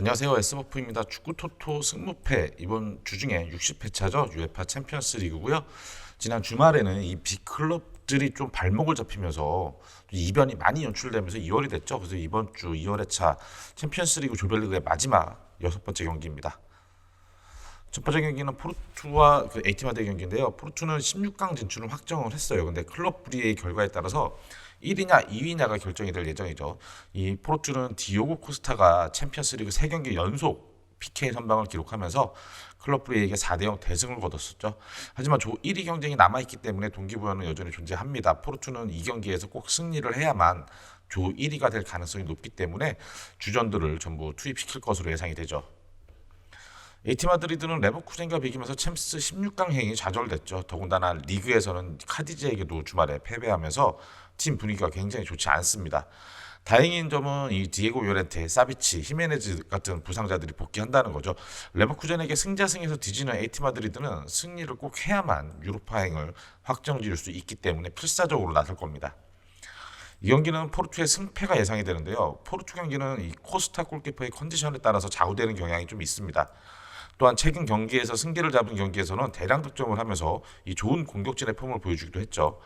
안녕하세요. S버프입니다. 축구 토토 승무패 이번 주 중에 60회차죠. UEFA 챔피언스 리그고요. 지난 주말에는 이 빅클럽들이 좀 발목을 잡히면서 이변이 많이 연출되면서 2월이 됐죠. 그래서 이번 주 2월의 차 챔피언스 리그 조별리그의 마지막 여섯 번째 경기입니다. 첫 번째 경기는 포르투와 그 에이티마드의 경기인데요. 포르투는 16강 진출을 확정을 했어요. 근데 클럽 브리의 결과에 따라서 1위냐 2위냐가 결정이 될 예정이죠. 이 포르투는 디오고 코스타가 챔피언스리그 3경기 연속 PK 선방을 기록하면서 클럽 브리에게 4대0 대승을 거뒀었죠. 하지만 조 1위 경쟁이 남아있기 때문에 동기부여는 여전히 존재합니다. 포르투는 이 경기에서 꼭 승리를 해야만 조 1위가 될 가능성이 높기 때문에 주전들을 전부 투입시킬 것으로 예상이 되죠. 에이티 마드리드는 레버쿠젠과 비기면서 챔스 16강 행이 좌절됐죠. 더군다나 리그에서는 카디즈에게도 주말에 패배하면서 팀 분위기가 굉장히 좋지 않습니다. 다행인 점은 이 디에고 요렌테, 사비치, 히메네즈 같은 부상자들이 복귀한다는 거죠. 레버쿠젠에게 승자승에서 뒤지는 에이티 마드리드는 승리를 꼭 해야만 유로파행을 확정지을 수 있기 때문에 필사적으로 나설 겁니다. 이 경기는 포르투의 승패가 예상이 되는데요. 포르투 경기는 이 코스타 골키퍼의 컨디션에 따라서 좌우되는 경향이 좀 있습니다. 또한 최근 경기에서 승기를 잡은 경기에서는 대량 득점을 하면서 이 좋은 공격진의 폼을 보여주기도 했죠.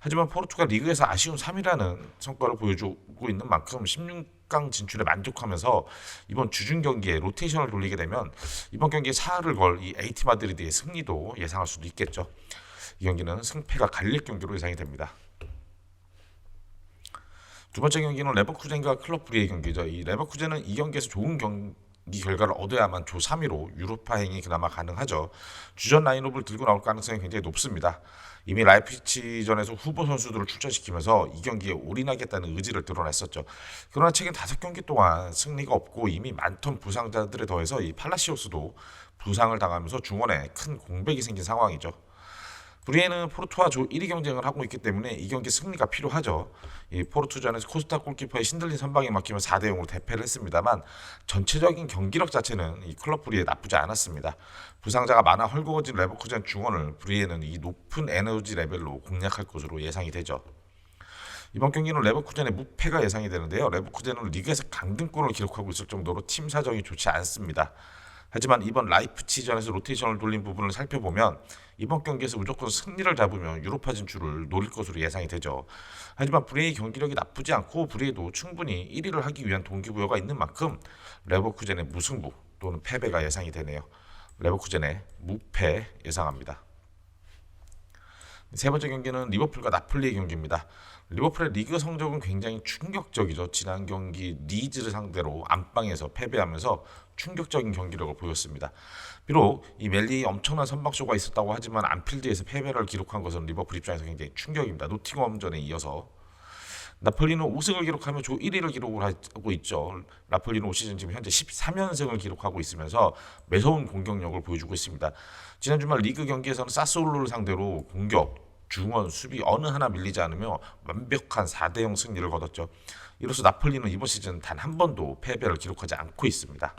하지만 포르투가 리그에서 아쉬운 3위라는 성과를 보여주고 있는 만큼 16강 진출에 만족하면서 이번 주중 경기에 로테이션을 돌리게 되면 이번 경기에 사활을 걸 이 에이티 마드리드의 승리도 예상할 수도 있겠죠. 이 경기는 승패가 갈릴 경기로 예상이 됩니다. 두 번째 경기는 레버쿠젠과 클럽 브리의 경기죠. 이 레버쿠젠은 이 경기에서 좋은 경 기 결과를 얻어야만 조 3위로 유로파행이 그나마 가능하죠. 주전 라인업을 들고 나올 가능성이 굉장히 높습니다. 이미 라이프치전에서 후보 선수들을 출전시키면서 이 경기에 올인하겠다는 의지를 드러냈었죠. 그러나 최근 다섯 경기 동안 승리가 없고 이미 많던 부상자들에 더해서 이 팔라시오스도 부상을 당하면서 중원에 큰 공백이 생긴 상황이죠. 브리에는 포르투와 조 1위 경쟁을 하고 있기 때문에 이 경기 승리가 필요하죠. 이 포르투전에서 코스타 골키퍼의 신들린 선방에 막히면 4대 0으로 대패를 했습니다만 전체적인 경기력 자체는 이 클럽 브리에 나쁘지 않았습니다. 부상자가 많아 헐거워진 레버쿠젠 중원을 브리에는 이 높은 에너지 레벨로 공략할 것으로 예상이 되죠. 이번 경기는 레버쿠젠의 무패가 예상이 되는데요. 레버쿠젠은 리그에서 강등권을 기록하고 있을 정도로 팀 사정이 좋지 않습니다. 하지만 이번 라이프치전에서 로테이션을 돌린 부분을 살펴보면 이번 경기에서 무조건 승리를 잡으면 유로파 진출을 노릴 것으로 예상이 되죠. 하지만 브레이 경기력이 나쁘지 않고 브레이도 충분히 1위를 하기 위한 동기부여가 있는 만큼 레버쿠젠의 무승부 또는 패배가 예상이 되네요. 레버쿠젠의 무패 예상합니다. 세 번째 경기는 리버풀과 나폴리의 경기입니다. 리버풀의 리그 성적은 굉장히 충격적이죠. 지난 경기 리즈를 상대로 안방에서 패배하면서 충격적인 경기력을 보였습니다. 비록 이 멜리의 엄청난 선방쇼가 있었다고 하지만 안필드에서 패배를 기록한 것은 리버풀 입장에서 굉장히 충격입니다. 노팅엄전에 이어서 나폴리는 5승을 기록하며 조 1위를 기록을 하고 있죠. 나폴리는 올 시즌 지금 현재 13연승을 기록하고 있으면서 매서운 공격력을 보여주고 있습니다. 지난 주말 리그 경기에서는 사스올로를 상대로 공격, 중원, 수비 어느 하나 밀리지 않으며 완벽한 4대 0 승리를 거뒀죠. 이로써 나폴리는 이번 시즌 단 한 번도 패배를 기록하지 않고 있습니다.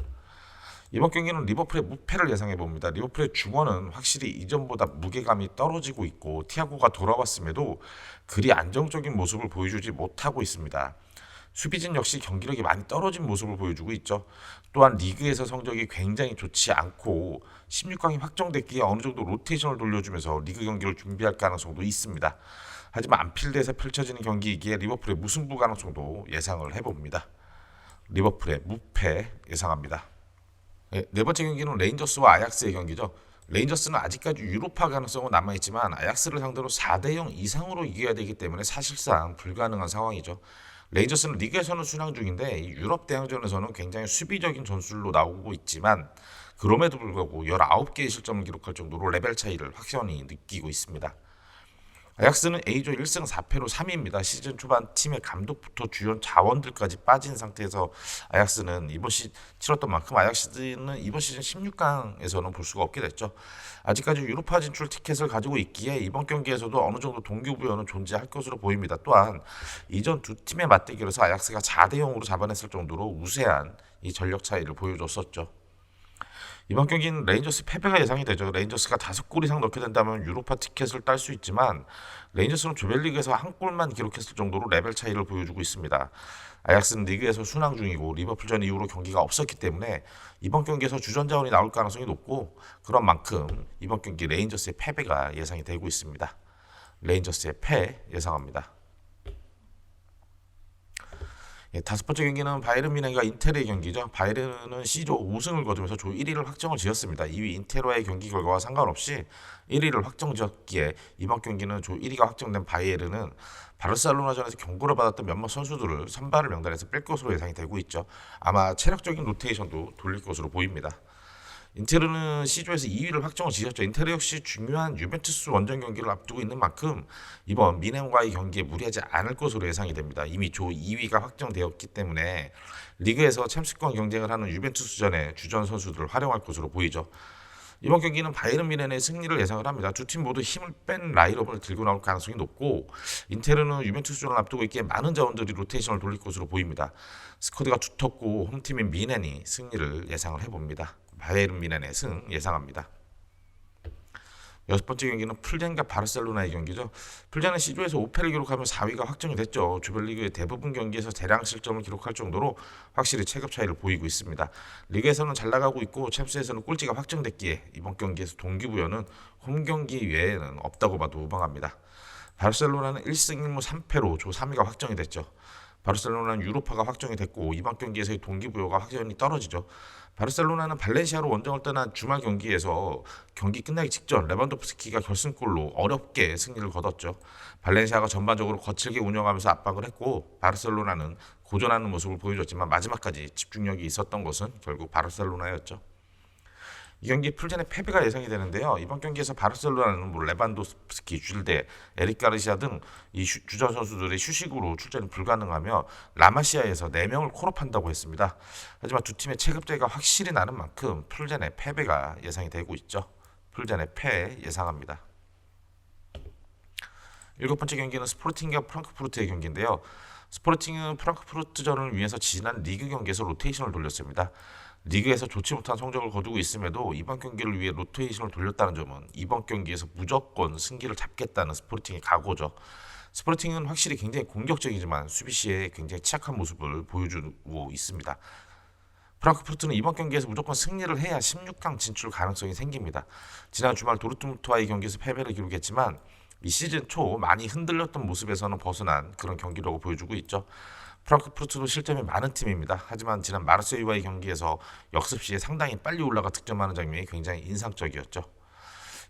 이번 경기는 리버풀의 무패를 예상해 봅니다. 리버풀의 중원은 확실히 이전보다 무게감이 떨어지고 있고 티아고가 돌아왔음에도 그리 안정적인 모습을 보여주지 못하고 있습니다. 수비진 역시 경기력이 많이 떨어진 모습을 보여주고 있죠. 또한 리그에서 성적이 굉장히 좋지 않고 16강이 확정됐기에 어느 정도 로테이션을 돌려주면서 리그 경기를 준비할 가능성도 있습니다. 하지만 안필드에서 펼쳐지는 경기이기에 리버풀의 무승부 가능성도 예상을 해봅니다. 리버풀의 무패 예상합니다. 네, 네 번째 경기는 레인저스와 아약스의 경기죠. 레인저스는 아직까지 유로파 가능성은 남아있지만 아약스를 상대로 4대 0 이상으로 이겨야 되기 때문에 사실상 불가능한 상황이죠. 레인저스는 리그에서는 순항 중인데 유럽 대항전에서는 굉장히 수비적인 전술로 나오고 있지만 그럼에도 불구하고 19개의 실점을 기록할 정도로 레벨 차이를 확연히 느끼고 있습니다. 아약스는 A조 1승 4패로 3위입니다. 시즌 초반 팀의 감독부터 주연 자원들까지 빠진 상태에서 아약스는 이번 시 치렀던 만큼 아약스는 이번 시즌 16강에서는 볼 수가 없게 됐죠. 아직까지 유로파 진출 티켓을 가지고 있기에 이번 경기에서도 어느 정도 동기부여는 존재할 것으로 보입니다. 또한 이전 두 팀의 맞대결에서 아약스가 4대 0으로 잡아냈을 정도로 우세한 이 전력 차이를 보여줬었죠. 이번 경기는 레인저스 패배가 예상이 되죠. 레인저스가 다섯 골 이상 넣게 된다면 유로파 티켓을 딸 수 있지만 레인저스는 조별리그에서 한 골만 기록했을 정도로 레벨 차이를 보여주고 있습니다. 아약스는 리그에서 순항 중이고 리버풀전 이후로 경기가 없었기 때문에 이번 경기에서 주전 자원이 나올 가능성이 높고 그런 만큼 이번 경기 레인저스의 패배가 예상이 되고 있습니다. 레인저스의 패 예상합니다. 예, 다섯 번째 경기는 바이른 미넨과 인테르의 경기죠. 바이른은 C조 5승을 거두면서 조 1위를 확정을 지었습니다. 2위 인테르와의 경기 결과와 상관없이 1위를 확정 지었기에 이번 경기는 조 1위가 확정된 바이에른은 바르셀로나전에서 경고를 받았던 몇몇 선수들을 선발을 명단에서 뺄 것으로 예상이 되고 있죠. 아마 체력적인 로테이션도 돌릴 것으로 보입니다. 인테르는 C조에서 2위를 확정을 지었죠. 인테르 역시 중요한 유벤투스 원정 경기를 앞두고 있는 만큼 이번 미넨과의 경기에 무리하지 않을 것으로 예상이 됩니다. 이미 조 2위가 확정되었기 때문에 리그에서 챔스권 경쟁을 하는 유벤투스전에 주전 선수들을 활용할 것으로 보이죠. 이번 경기는 바이른 미넨의 승리를 예상을 합니다. 두 팀 모두 힘을 뺀 라인업을 들고 나올 가능성이 높고 인테르는 유벤투스전을 앞두고 있기에 많은 자원들이 로테이션을 돌릴 것으로 보입니다. 스쿼드가 두텁고 홈팀인 미넨이 승리를 예상을 해봅니다. 바이에른 미넨의 승 예상합니다. 여섯 번째 경기는 풀젠과 바르셀로나의 경기죠. 풀젠은 C조에서 5패를 기록하며 4위가 확정이 됐죠. 조별리그의 대부분 경기에서 대량 실점을 기록할 정도로 확실히 체급 차이를 보이고 있습니다. 리그에서는 잘 나가고 있고 챔스에서는 꼴찌가 확정됐기에 이번 경기에서 동기부여는 홈 경기 외에는 없다고 봐도 무방합니다. 바르셀로나는 1승 1무 3패로 조 3위가 확정이 됐죠. 바르셀로나는 유로파가 확정이 됐고 이번 경기에서의 동기부여가 확연히 떨어지죠. 바르셀로나는 발렌시아로 원정을 떠난 주말 경기에서 경기 끝나기 직전 레반도프스키가 결승골로 어렵게 승리를 거뒀죠. 발렌시아가 전반적으로 거칠게 운영하면서 압박을 했고 바르셀로나는 고전하는 모습을 보여줬지만 마지막까지 집중력이 있었던 것은 결국 바르셀로나였죠. 이 경기 풀전의 패배가 예상이 되는데요. 이번 경기에서 바르셀로나는 뭐 레반도스키, 줄데, 에릭 가르시아 등 이 주전 선수들의 휴식으로 출전이 불가능하며 라마시아에서 4명을 콜업한다고 했습니다. 하지만 두 팀의 체급대가 확실히 나는 만큼 풀전의 패배가 예상이 되고 있죠. 풀전의 패 예상합니다. 일곱 번째 경기는 스포르팅과 프랑크푸르트의 경기인데요. 스포르팅은 프랑크푸르트전을 위해서 지난 리그 경기에서 로테이션을 돌렸습니다. 리그에서 좋지 못한 성적을 거두고 있음에도 이번 경기를 위해 로테이션을 돌렸다는 점은 이번 경기에서 무조건 승기를 잡겠다는 스포르팅의 각오죠. 스포르팅은 확실히 굉장히 공격적이지만 수비 시에 굉장히 취약한 모습을 보여주고 있습니다. 프랑크푸르트는 이번 경기에서 무조건 승리를 해야 16강 진출 가능성이 생깁니다. 지난 주말 도르트문트와의 경기에서 패배를 기록했지만 이 시즌 초 많이 흔들렸던 모습에서는 벗어난 그런 경기라고 보여주고 있죠. 프랑크푸르트도 실점이 많은 팀입니다. 하지만 지난 마르세유와의 경기에서 역습 시에 상당히 빨리 올라가 득점하는 장면이 굉장히 인상적이었죠.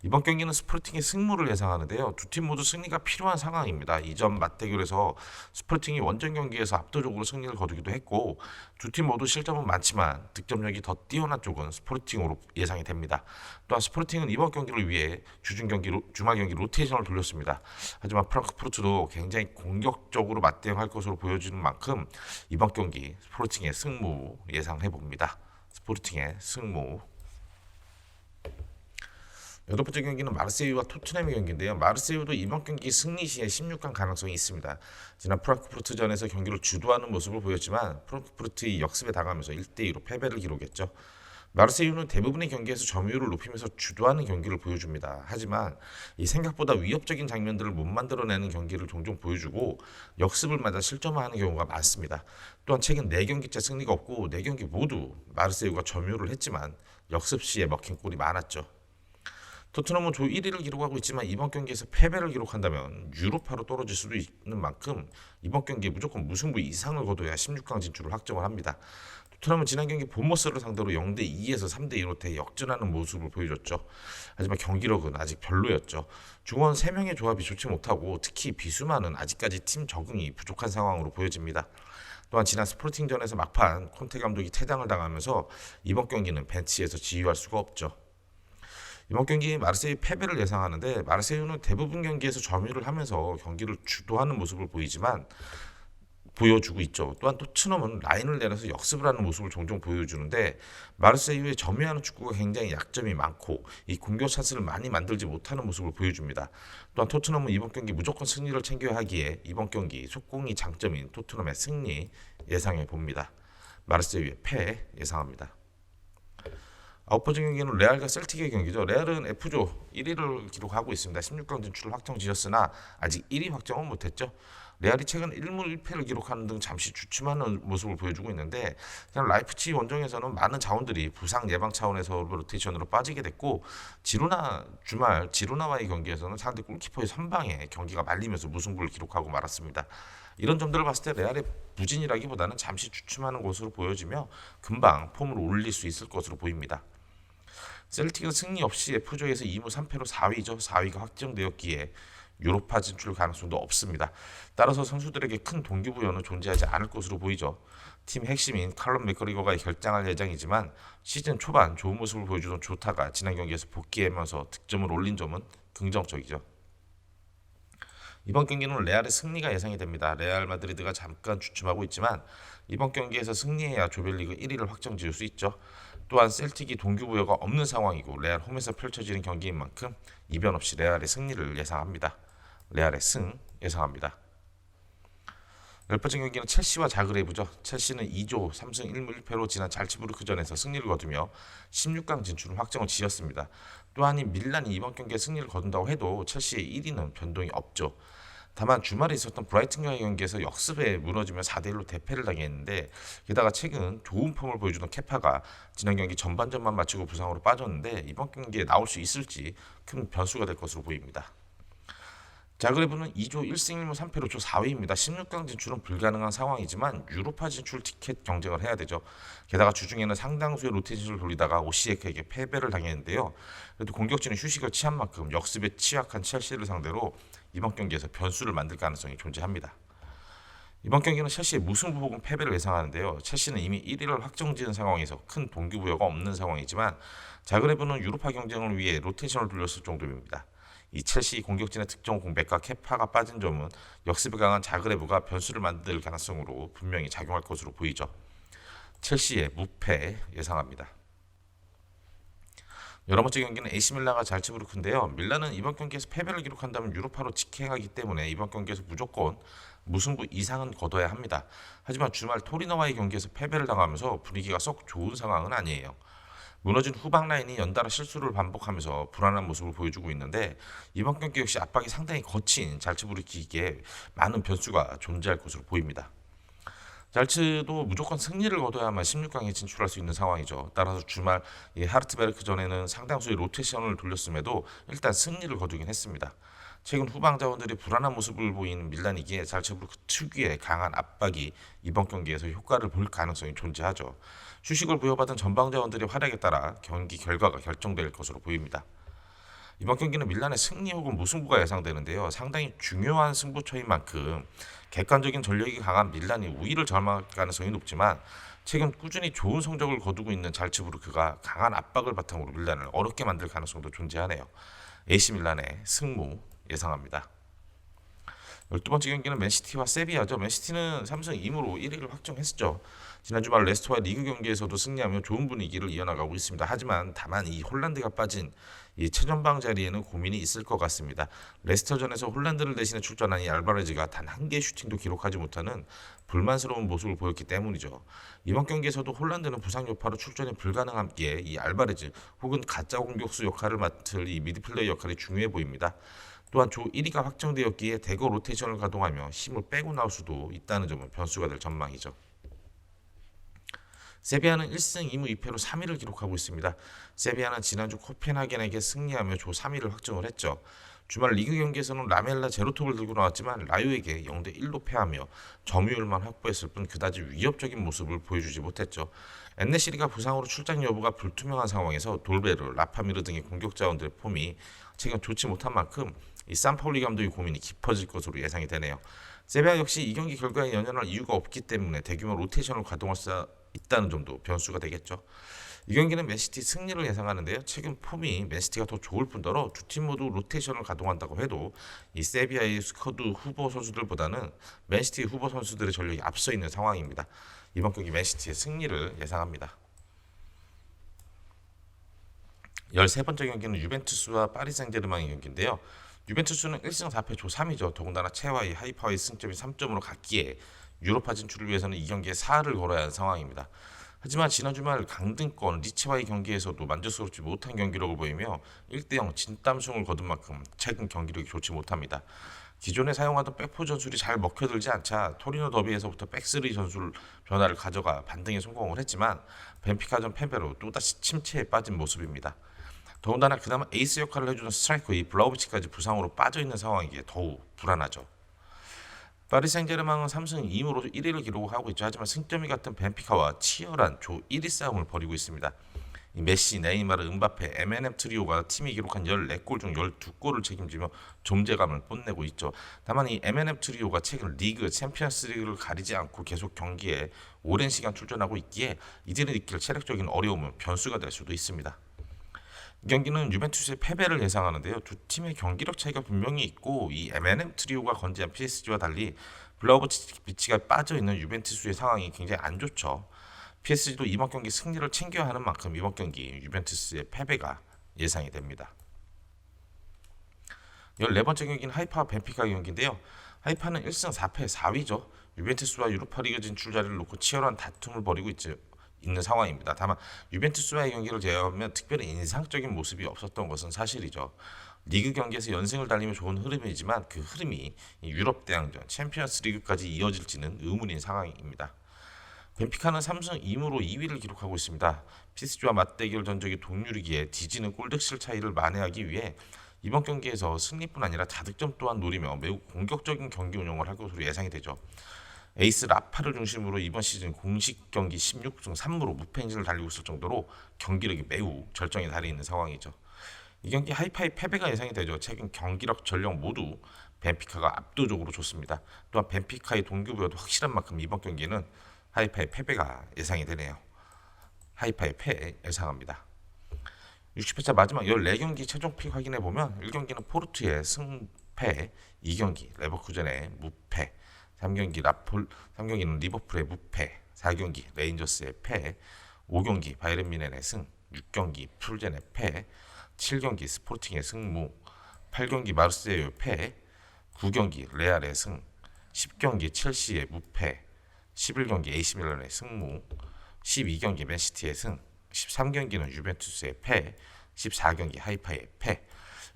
이번 경기는 스포팅의 승무를 예상하는데요. 두 팀 모두 승리가 필요한 상황입니다. 이전 맞대결에서 스포팅이 원정 경기에서 압도적으로 승리를 거두기도 했고 두 팀 모두 실점은 많지만 득점력이 더 뛰어난 쪽은 스포팅으로 예상이 됩니다. 또한 스포팅은 이번 경기를 위해 주중 경기 주말 경기 로테이션을 돌렸습니다. 하지만 프랑크푸르트도 굉장히 공격적으로 맞대응할 것으로 보여지는 만큼 이번 경기 스포팅의 승무 예상해 봅니다. 스포팅의 승무 여덟 번째 경기는 마르세유와 토트넘의 경기인데요. 마르세유도 이번 경기 승리 시에 16강 가능성이 있습니다. 지난 프랑크푸르트전에서 경기를 주도하는 모습을 보였지만 프랑크푸르트의 역습에 당하면서 1대 2로 패배를 기록했죠. 마르세유는 대부분의 경기에서 점유율을 높이면서 주도하는 경기를 보여줍니다. 하지만 이 생각보다 위협적인 장면들을 못 만들어내는 경기를 종종 보여주고 역습을 맞아 실점하는 경우가 많습니다. 또한 최근 4경기째 승리가 없고 4경기 모두 마르세유가 점유를 했지만 역습 시에 먹힌 골이 많았죠. 토트넘은 조 1위를 기록하고 있지만 이번 경기에서 패배를 기록한다면 유로파로 떨어질 수도 있는 만큼 이번 경기에 무조건 무승부 이상을 거둬야 16강 진출을 확정을 합니다. 토트넘은 지난 경기 본머스를 상대로 0대 2에서 3대 2로 대 역전하는 모습을 보여줬죠. 하지만 경기력은 아직 별로였죠. 중원 3명의 조합이 좋지 못하고 특히 비수만은 아직까지 팀 적응이 부족한 상황으로 보여집니다. 또한 지난 스포팅전에서 막판 콘테 감독이 퇴장을 당하면서 이번 경기는 벤치에서 지휘할 수가 없죠. 이번 경기 마르세유 패배를 예상하는데 마르세유는 대부분 경기에서 점유를 하면서 경기를 주도하는 모습을 보이지만 보여주고 있죠. 또한 토트넘은 라인을 내려서 역습을 하는 모습을 종종 보여주는데 마르세유의 점유하는 축구가 굉장히 약점이 많고 이 공격 찬스를 많이 만들지 못하는 모습을 보여줍니다. 또한 토트넘은 이번 경기 무조건 승리를 챙겨야 하기에 이번 경기 속공이 장점인 토트넘의 승리 예상해 봅니다. 마르세유의 패 예상합니다. 번째 경기는 레알과 셀틱의 경기죠. 레알은 F조 1위를 기록하고 있습니다. 16강 진출을 확정 지었으나 아직 1위 확정은 못했죠. 레알이 최근 1무 1패를 기록하는 등 잠시 주춤하는 모습을 보여주고 있는데 그냥 라이프치 원정에서는 많은 자원들이 부상 예방 차원에서 로테이션으로 빠지게 됐고 지루나 주말 지루나와의 경기에서는 상대 골키퍼의 선방에 경기가 말리면서 무승부를 기록하고 말았습니다. 이런 점들을 봤을 때 레알의 부진이라기보다는 잠시 주춤하는 것으로 보여지며 금방 폼을 올릴 수 있을 것으로 보입니다. 셀틱은 승리 없이 F조에서 2무 3패로 4위죠. 4위가 확정되었기에 유로파 진출 가능성도 없습니다. 따라서 선수들에게 큰 동기부여는 존재하지 않을 것으로 보이죠. 팀 핵심인 칼럼 맥거리거가 결장할 예정이지만 시즌 초반 좋은 모습을 보여주던 조타가 지난 경기에서 복귀하면서 득점을 올린 점은 긍정적이죠. 이번 경기는 레알의 승리가 예상이 됩니다. 레알 마드리드가 잠깐 주춤하고 있지만 이번 경기에서 승리해야 조별리그 1위를 확정 지을 수 있죠. 또한 셀틱이 동기부여가 없는 상황이고 레알 홈에서 펼쳐지는 경기인 만큼 이변 없이 레알의 승리를 예상합니다. 레알의 승 예상합니다. 열 번째 경기는 첼시와 자그레브죠. 첼시는 2조 3승 1무 1패로 지난 잘츠부르크전에서 승리를 거두며 16강 진출을 확정을 지었습니다. 또한 이 밀란이 이번 경기에 승리를 거둔다고 해도 첼시의 1위는 변동이 없죠. 다만 주말에 있었던 브라이튼과의 경기에서 역습에 무너지며 4대1로 대패를 당했는데 게다가 최근 좋은 폼을 보여주던 케파가 지난 경기 전반전만 마치고 부상으로 빠졌는데 이번 경기에 나올 수 있을지 큰 변수가 될 것으로 보입니다. 자그레브는 2조 1승 1무 3패로 조 4위입니다. 16강 진출은 불가능한 상황이지만 유로파 진출 티켓 경쟁을 해야 되죠. 게다가 주중에는 상당수의 로테이션을 돌리다가 오시에크에게 패배를 당했는데요. 그래도 공격진은 휴식을 취한 만큼 역습에 취약한 첼시를 상대로 이번 경기에서 변수를 만들 가능성이 존재합니다. 이번 경기는 첼시의 무승부 혹은 패배를 예상하는데요. 첼시는 이미 1위를 확정지은 상황에서 큰 동기부여가 없는 상황이지만 자그레브는 유로파 경쟁을 위해 로테이션을 돌렸을 정도입니다. 이 첼시 공격진의 특정 공백과 케파가 빠진 점은 역습에 강한 자그레브가 변수를 만들 가능성으로 분명히 작용할 것으로 보이죠. 첼시의 무패 예상합니다. 여러 번째 경기는 AC 밀라가 잘츠부르크인데요. 밀라는 이번 경기에서 패배를 기록한다면 유로파로 직행하기 때문에 이번 경기에서 무조건 무승부 이상은 거둬야 합니다. 하지만 주말 토리노와의 경기에서 패배를 당하면서 분위기가 썩 좋은 상황은 아니에요. 무너진 후방 라인이 연달아 실수를 반복하면서 불안한 모습을 보여주고 있는데 이번 경기 역시 압박이 상당히 거친 잘츠부르키기에 많은 변수가 존재할 것으로 보입니다. 잘츠도 무조건 승리를 거둬야만 16강에 진출할 수 있는 상황이죠. 따라서 주말 이 하르트베르크 전에는 상당수의 로테이션을 돌렸음에도 일단 승리를 거두긴 했습니다. 최근 후방 자원들이 불안한 모습을 보이는 밀란이기에 잘츠부르크 특유의 강한 압박이 이번 경기에서 효과를 볼 가능성이 존재하죠. 휴식을 부여받은 전방 자원들의 활약에 따라 경기 결과가 결정될 것으로 보입니다. 이번 경기는 밀란의 승리 혹은 무승부가 예상되는데요. 상당히 중요한 승부처인 만큼 객관적인 전력이 강한 밀란이 우위를 점할 가능성이 높지만 최근 꾸준히 좋은 성적을 거두고 있는 잘츠부르크가 강한 압박을 바탕으로 밀란을 어렵게 만들 가능성도 존재하네요. AC 밀란의 승무 예상합니다. 12번째 경기는 맨시티와 세비야죠. 맨시티는 3승 2무로 1위를 확정했죠. 지난 주말 레스터와 리그 경기에서도 승리하며 좋은 분위기를 이어나가고 있습니다. 하지만 다만 이 홀란드가 빠진 이 최전방 자리에는 고민이 있을 것 같습니다. 레스터전에서 홀란드를 대신해 출전한 이 알바레즈가 단 한 개의 슈팅도 기록하지 못하는 불만스러운 모습을 보였기 때문이죠. 이번 경기에서도 홀란드는 부상 여파로 출전이 불가능함기에 이 알바레즈 혹은 가짜 공격수 역할을 맡을 이 미드필더 역할이 중요해 보입니다. 또한 조 1위가 확정되었기에 대거 로테이션을 가동하며 힘을 빼고 나올 수도 있다는 점은 변수가 될 전망이죠. 세비야는 1승 2무 2패로 3위를 기록하고 있습니다. 세비야는 지난주 코펜하겐에게 승리하며 조 3위를 확정을 했죠. 주말 리그 경기에서는 라멜라 제로톱을 들고 나왔지만 라요에게 0대 1로 패하며 점유율만 확보했을 뿐 그다지 위협적인 모습을 보여주지 못했죠. 엔네시리가 부상으로 출장 여부가 불투명한 상황에서 돌베르, 라파미르 등의 공격 자원들의 폼이 최근 좋지 못한 만큼 이 산파울리 감독의 고민이 깊어질 것으로 예상이 되네요. 세비야 역시 이 경기 결과에 연연할 이유가 없기 때문에 대규모 로테이션을 가동할 수 있다는 점도 변수가 되겠죠. 이 경기는 맨시티 승리를 예상하는데요. 최근 폼이 맨시티가 더 좋을 뿐더러 두 팀 모두 로테이션을 가동한다고 해도 이 세비야의 스쿼드 후보 선수들보다는 맨시티 후보 선수들의 전력이 앞서 있는 상황입니다. 이번 경기 맨시티의 승리를 예상합니다. 13번째 경기는 유벤투스와 파리 생제르맹의 경기인데요. 유벤투스는 1승 4패 조 3위죠. 더군다나 체와의 하이파의 승점이 3점으로 갔기에 유로파 진출을 위해서는 이 경기에 4를 걸어야 하는 상황입니다. 하지만 지난 주말 강등권 리치와의 경기에서도 만족스럽지 못한 경기력을 보이며 1대0 진땀승을 거둔 만큼 최근 경기력이 좋지 못합니다. 기존에 사용하던 백포 전술이 잘 먹혀들지 않자 토리노 더비에서부터 백스리 전술 변화를 가져가 반등에 성공을 했지만 벤피카전 패배로 또다시 침체에 빠진 모습입니다. 더군다나 그나마 에이스 역할을 해주는 스트라이커 이 블라우비치까지 부상으로 빠져 있는 상황이기에 더욱 불안하죠. 파리 생제르맹은 3승 2무로 1위를 기록하고 있죠. 하지만 승점이 같은 벤피카와 치열한 조 1위 싸움을 벌이고 있습니다. 이 메시, 네이마르, 은바페, M&M 트리오가 팀이 기록한 14골 중 12골을 책임지며 존재감을 뽐내고 있죠. 다만 이 M&M 트리오가 최근 리그, 챔피언스 리그를 가리지 않고 계속 경기에 오랜 시간 출전하고 있기에 이들이 느낄 체력적인 어려움은 변수가 될 수도 있습니다. 이 경기는 유벤투스의 패배를 예상하는데요. 두 팀의 경기력 차이가 분명히 있고 이 M&M 트리오가 건재한 PSG와 달리 블라우비치가 빠져 있는 유벤투스의 상황이 굉장히 안 좋죠. PSG도 이번 경기 승리를 챙겨야 하는 만큼 이번 경기 유벤투스의 패배가 예상이 됩니다. 14번째 경기는 하이파 벤피카 경기인데요. 하이파는 1승 4패 4위죠. 유벤투스와 유로파리그 진출 자리를 놓고 치열한 다툼을 벌이고 있죠. 있는 상황입니다. 다만 유벤투스와의 경기를 제외하면 특별히 인상적인 모습이 없었던 것은 사실이죠. 리그 경기에서 연승을 달리며 좋은 흐름이지만 그 흐름이 유럽 대항전 챔피언스 리그까지 이어질지는 의문인 상황입니다. 벤피카는 3승 2무로 2위를 기록하고 있습니다. PSG와 맞대결 전적이 동률이기에 뒤지는 골득실 차이를 만회하기 위해 이번 경기에서 승리뿐 아니라 다득점 또한 노리며 매우 공격적인 경기 운영을 할 것으로 예상이 되죠. 에이스 라파를 중심으로 이번 시즌 공식 경기 16승 3무로 무패 행진을 달리고 있을 정도로 경기력이 매우 절정에 달해 있는 상황이죠. 이 경기 하이파이 패배가 예상이 되죠. 최근 경기력 전력 모두 벤피카가 압도적으로 좋습니다. 또한 벤피카의 동기부여도 확실한 만큼 이번 경기는 하이파이 패배가 예상이 되네요. 하이파이 패 예상합니다. 60회차 마지막 14경기 최종 픽 확인해 보면 1경기는 포르투의 승패, 2경기 레버쿠젠의 무패, 3경기 라폴 3경기는 리버풀의 무패, 4경기 레인저스의 패, 5경기 바이에른 미넨의 승, 6경기 풀젠의 패, 7경기 스포팅의 승무, 8경기 마르세유의 패, 9경기 레알의 승, 10경기 첼시의 무패, 11경기 AC 밀란의 승무, 12경기 맨시티의 승, 13경기는 유벤투스의 패, 14경기 하이파의 패.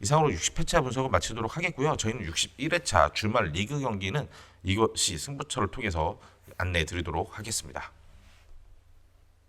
이상으로 60회차 분석을 마치도록 하겠고요. 저희는 61회차 주말 리그 경기는 이것이 승부처를 통해서 안내해 드리도록 하겠습니다.